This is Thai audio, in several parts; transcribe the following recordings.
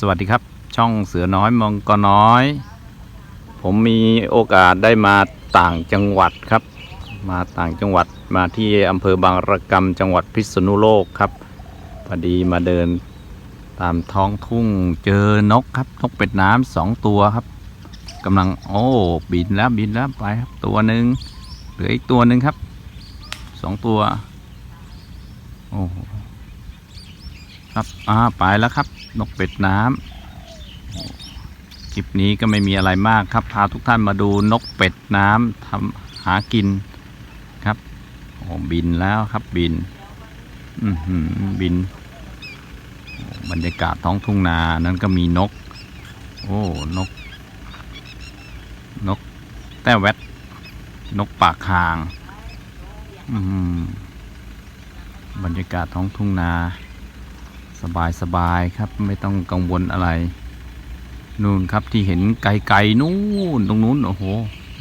สวัสดีครับ ช่องเสือน้อยมองกน้อย ผมมีโอกาสได้มาต่างจังหวัดครับ มาต่างจังหวัดมาที่อำเภอบางระกำจังหวัดพิษณุโลกครับพอดีมาเดินตามท้องทุ่งเจอนกครับนกเป็ดน้ำสองตัวครับกำลังโอ้บินแล้วบินแล้วไปครับตัวหนึ่งเหลืออีกตัวหนึ่งครับสองตัวโอ้ครับอ่าไปแล้วครับ นกเป็ดน้ำคลิปนี้ก็ไม่มีอะไรมากครับ พาทุกท่านมาดูนกเป็ดน้ำทำหากินครับโอ้บินแล้วครับบินอืบิน บรรยากาศท้องทุ่งนานั้นก็มีนก โอ้นก นก แต้แวดนกปากคาง บรรยากาศท้องทุ่งนา สบายสบายครับไม่ต้องกังวลอะไร นู่นครับที่เห็นไกลๆนู่นตรงนู้นโอ้โห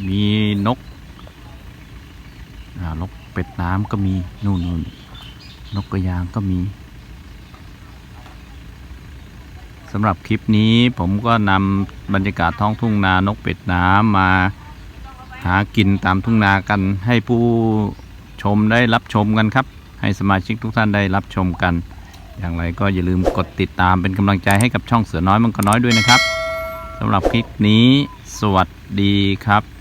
มีนกนกเป็ดน้ำก็มีนู่นนู่นนกกระยางก็มีสำหรับคลิปนี้ผมก็นำบรรยากาศท้องทุ่งนานกเป็ดน้ำมาหากินตามทุ่งนากันให้ผู้ชมได้รับชมกันครับ ให้สมาชิกทุกท่านได้รับชมกัน อย่างไรก็อย่าลืมกดติดตามเป็นกำลังใจให้กับช่องเสือน้อยมังกรน้อยด้วยนะครับสำหรับคลิปนี้ สวัสดีครับ